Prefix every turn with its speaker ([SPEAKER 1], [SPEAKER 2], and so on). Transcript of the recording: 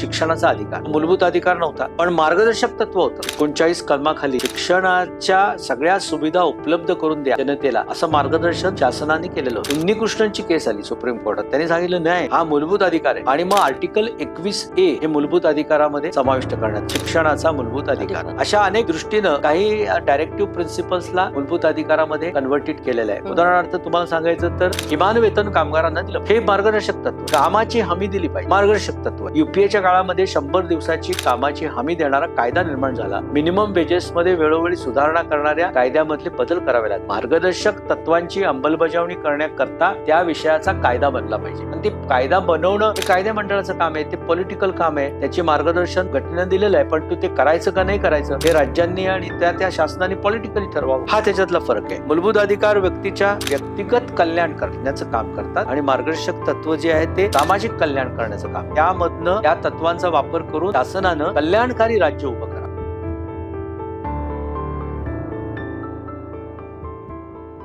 [SPEAKER 1] शिक्षणाचा अधिकार. मूलभूत अधिकार नव्हता पण मार्गदर्शक तत्व होतं. एकोणचाळीस कलमाखाली शिक्षणाच्या सगळ्या सुविधा उपलब्ध करून द्या जनतेला असं मार्गदर्शन शासनाने केलेलं उन्नी कृष्णनची केस आली सुप्रीम कोर्टात. त्यांनी सांगितलं नाही हा मूलभूत अधिकार आहे. आणि मग आर्टिकल एकवीस ए हे मूलभूत अधिकारामध्ये समाविष्ट करण्यात शिक्षणाचा मूलभूत अधिकार. अशा अनेक दृष्टीनं काही डायरेक्टिव्ह प्रिन्सिपल्सला मूलभूत अधिकारामध्ये कन्व्हर्टेड केलेलं आहे. उदाहरणार्थ तुम्हाला सांगायचं तर किमान वेतन कामगारांना दिलं. हे मार्गदर्शक तत्व. कामाची हमी दिली पाहिजे. मार्गदर्शक तत्व. युपीएच्या काळामध्ये शंभर दिवसाची कामाची हमी देणारा कायदा निर्माण झाला. मिनिमम वेजेस मध्ये वेळोवेळी सुधारणा करणाऱ्या कायद्यामधले बदल करावे लागले. मार्गदर्शक तत्वांची अंमलबजावणी करण्याकरता त्या विषयाचा कायदा बनला पाहिजे. आणि ते कायदा बनवणं हे कायदे मंडळाचं काम आहे ते पॉलिटिकल काम आहे. त्याचे मार्गदर्शन घटनेनं दिलेलं आहे पण तू ते करायचं का नाही करायचं हे राज्यांनी आणि त्या त्या शासनाने पॉलिटिकली ठरवावं. हा त्याच्यातला फरक आहे. मूलभूत अधिकार व्यक्तीच्या व्यक्तिगत कल्याण करण्याचं काम करतात आणि मार्गदर्शक तत्व जे आहे ते सामाजिक कल्याण करण्याचं काम. त्यामधनं त्या तत्वांचा वापर करून शासनानं कल्याणकारी राज्य उभं